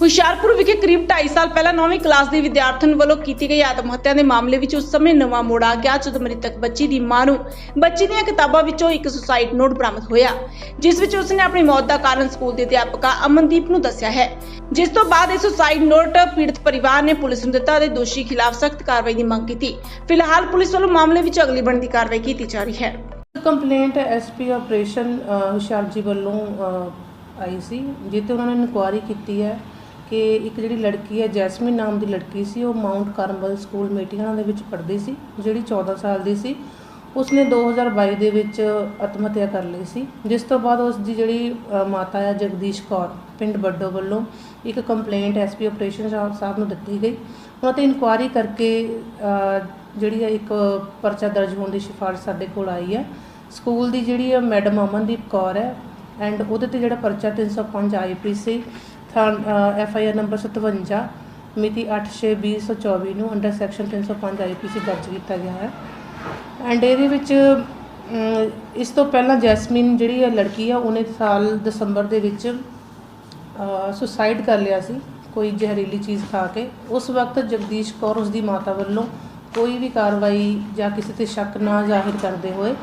ਹੁਸ਼ਿਆਰਪੁਰ ਵਿਖੇ ਕਰੀਬ 2.5 ਸਾਲ ਪਹਿਲਾਂ 9ਵੀਂ ਕਲਾਸ ਦੀ ਵਿਦਿਆਰਥਣ ਵੱਲੋਂ ਕੀਤੀ ਗਈ ਆਤਮ ਹੱਤਿਆ ਦੇ ਮਾਮਲੇ ਵਿੱਚ ਉਸ ਸਮੇਂ ਨਵਾਂ ਮੋੜ ਆ ਗਿਆ, ਜਦੋਂ ਮ੍ਰਿਤਕ ਬੱਚੀ ਦੀ ਮਾਂ ਨੂੰ ਬੱਚੀ ਦੀਆਂ ਕਿਤਾਬਾਂ ਵਿੱਚੋਂ ਇੱਕ ਸੁਸਾਈਡ ਨੋਟ ਬਰਾਮਦ ਹੋਇਆ, ਜਿਸ ਵਿੱਚ ਉਸਨੇ ਆਪਣੀ ਮੌਤ ਦਾ ਕਾਰਨ ਸਕੂਲ ਦੀ ਅਧਿਆਪਕਾ ਅਮਨਦੀਪ ਨੂੰ ਦੱਸਿਆ ਹੈ। ਜਿਸ ਤੋਂ ਬਾਅਦ ਇਹ ਸੁਸਾਈਡ ਨੋਟ ਪੀੜਤ ਪਰਿਵਾਰ ਨੇ ਪੁਲਿਸ ਨੂੰ ਦਿੱਤਾ ਅਤੇ ਦੋਸ਼ੀ ਖਿਲਾਫ ਸਖਤ ਕਾਰਵਾਈ ਦੀ ਮੰਗ ਕੀਤੀ। ਫਿਲਹਾਲ ਪੁਲਿਸ ਵੱਲੋਂ ਮਾਮਲੇ ਵਿੱਚ ਅਗਲੀ ਬਣਦੀ ਕਾਰਵਾਈ ਕੀਤੀ ਜਾ ਰਹੀ ਹੈ। ਕੰਪਲੇਂਟ ਐਸਪੀ ਆਪਰੇਸ਼ਨ ਹੁਸ਼ਿਆਰ ਜੀ ਵੱਲੋਂ ਆਈ ਸੀ ਜਿੱਤੇ ਉਹਨਾਂ ਨੇ ਇਨਕੁਆਇਰੀ ਕੀਤੀ ਹੈ। ਕਿ ਇੱਕ ਜਿਹੜੀ ਲੜਕੀ ਹੈ, ਜੈਸਮੀਨ ਨਾਮ ਦੀ ਲੜਕੀ ਸੀ, ਉਹ ਮਾਊਂਟ ਕਾਰਮਲ ਸਕੂਲ ਮੀਟਿੰਗਾਂ ਦੇ ਵਿੱਚ ਪੜ੍ਹਦੀ ਸੀ, ਜਿਹੜੀ 14 ਸਾਲ ਦੀ ਸੀ। ਉਸਨੇ 2022 ਦੇ ਵਿੱਚ ਆਤਮ ਹੱਤਿਆ ਕਰ ਲਈ ਸੀ, ਜਿਸ ਤੋਂ ਬਾਅਦ ਉਸ ਦੀ ਜਿਹੜੀ ਮਾਤਾ ਹੈ, ਜਗਦੀਸ਼ ਕੌਰ, ਪਿੰਡ ਬੱਡੋ ਵੱਲੋਂ ਇੱਕ ਕੰਪਲੇਂਟ ਐਸਪੀ ਆਪਰੇਸ਼ਨ ਸਾਹਿਬ ਨੂੰ ਦਿੱਤੀ ਗਈ। ਉਹਨਾਂ ਤੇ ਇਨਕੁਆਇਰੀ ਕਰਕੇ ਜਿਹੜੀ ਹੈ, ਇੱਕ ਪਰਚਾ ਦਰਜ ਹੋਣ ਦੀ ਸਿਫਾਰਿਸ਼ ਸਾਡੇ ਕੋਲ ਆਈ ਹੈ। ਸਕੂਲ ਦੀ ਜਿਹੜੀ ਹੈ, ਮੈਡਮ ਅਮਨਦੀਪ ਕੌਰ ਹੈ ਐਂਡ ਉਹਦੇ ਤੇ ਜਿਹੜਾ ਪਰਚਾ 305 IPC F I R number 57 ਮਿਤੀ 8/6/2024 ਨੂੰ ਅੰਡਰ ਸੈਕਸ਼ਨ 305 ਆਈਪੀਸੀ ਦਰਜ ਕੀਤਾ ਗਿਆ ਹੈ। ਐਂਡ ਇਹਦੇ ਵਿੱਚ ਇਸ ਤੋਂ ਪਹਿਲਾਂ ਜੈਸਮੀਨ ਜਿਹੜੀ ਹੈ ਲੜਕੀ ਆ, ਉਹਨੇ ਸਾਲ ਦਸੰਬਰ ਦੇ ਵਿੱਚ ਸੁਸਾਈਡ ਕਰ ਲਿਆ ਸੀ, ਕੋਈ ਜ਼ਹਿਰੀਲੀ ਚੀਜ਼ ਖਾ ਕੇ। ਉਸ ਵਕਤ ਜਗਦੀਸ਼ ਕੌਰ ਉਸ ਦੀ ਮਾਤਾ ਵੱਲੋਂ ਕੋਈ ਵੀ ਕਾਰਵਾਈ ਜਾਂ ਕਿਸੇ ਤੇ ਸ਼ੱਕ ਨਾ ਜ਼ਾਹਿਰ ਕਰਦੇ ਹੋਏ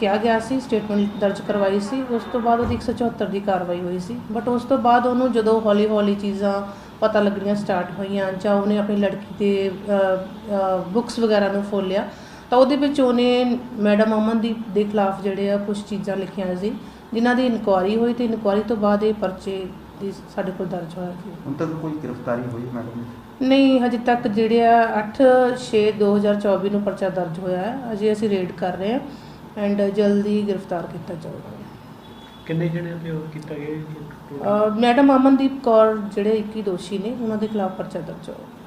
ਕਿਹਾ ਗਿਆ ਸੀ ਸਟੇਟਮੈਂਟ ਦਰਜ ਕਰਵਾਈ ਸੀ ਉਸ ਤੋਂ ਬਾਅਦ ਉਹਦੀ 174 ਦੀ ਕਾਰਵਾਈ ਹੋਈ ਸੀ। ਬਟ ਉਸ ਤੋਂ ਬਾਅਦ ਉਹਨੂੰ ਜਦੋਂ ਹੌਲੀ ਹੌਲੀ ਚੀਜ਼ਾਂ ਪਤਾ ਲੱਗਣੀਆਂ ਸਟਾਰਟ ਹੋਈਆਂ ਜਾਂ ਉਹਨੇ ਆਪਣੀ ਲੜਕੀ ਦੇ ਬੁੱਕਸ ਵਗੈਰਾ ਨੂੰ ਫੋਲਿਆ ਤਾਂ ਉਹਦੇ ਵਿੱਚ ਉਹਨੇ ਮੈਡਮ ਅਮਨਦੀਪ ਦੇ ਖਿਲਾਫ ਜਿਹੜੇ ਆ ਕੁਝ ਚੀਜ਼ਾਂ ਲਿਖੀਆਂ ਸੀ ਜਿਨ੍ਹਾਂ ਦੀ ਇਨਕੁਆਇਰੀ ਹੋਈ ਤੇ ਇਨਕੁਆਇਰੀ ਤੋਂ ਬਾਅਦ ਇਹ ਪਰਚੇ ਦੀ ਸਾਡੇ ਕੋਲ ਦਰਜ ਹੋਇਆ ਸੀ। ਹੁਣ ਤੱਕ ਕੋਈ ਗ੍ਰਿਫਤਾਰੀ ਹੋਈ ਮੈਡਮ ਨਹੀਂ ਹਜੇ ਤੱਕ ਜਿਹੜੇ ਆ 8 6 2024 ਨੂੰ ਪਰਚਾ ਦਰਜ ਹੋਇਆ ਹੈ ਅਜੇ ਅਸੀਂ ਰੇਡ ਕਰ ਰਹੇ ਹਾਂ। ਐਂਡ ਜਲਦੀ ਗ੍ਰਿਫਤਾਰ ਕੀਤਾ ਜਾਊਗਾ ਕਿੰਨੇ ਜਣਿਆਂ ਤੇ ਉਹ ਕੀਤਾ ਗਿਆ ਜੀ? ਮੈਡਮ ਅਮਨਦੀਪ ਕੌਰ ਜਿਹੜੇ 21 ਦੋਸ਼ੀ ਨੇ ਉਹਨਾਂ ਦੇ ਖਿਲਾਫ ਪਰਚਾ ਦਰਜ ਹੋਇਆ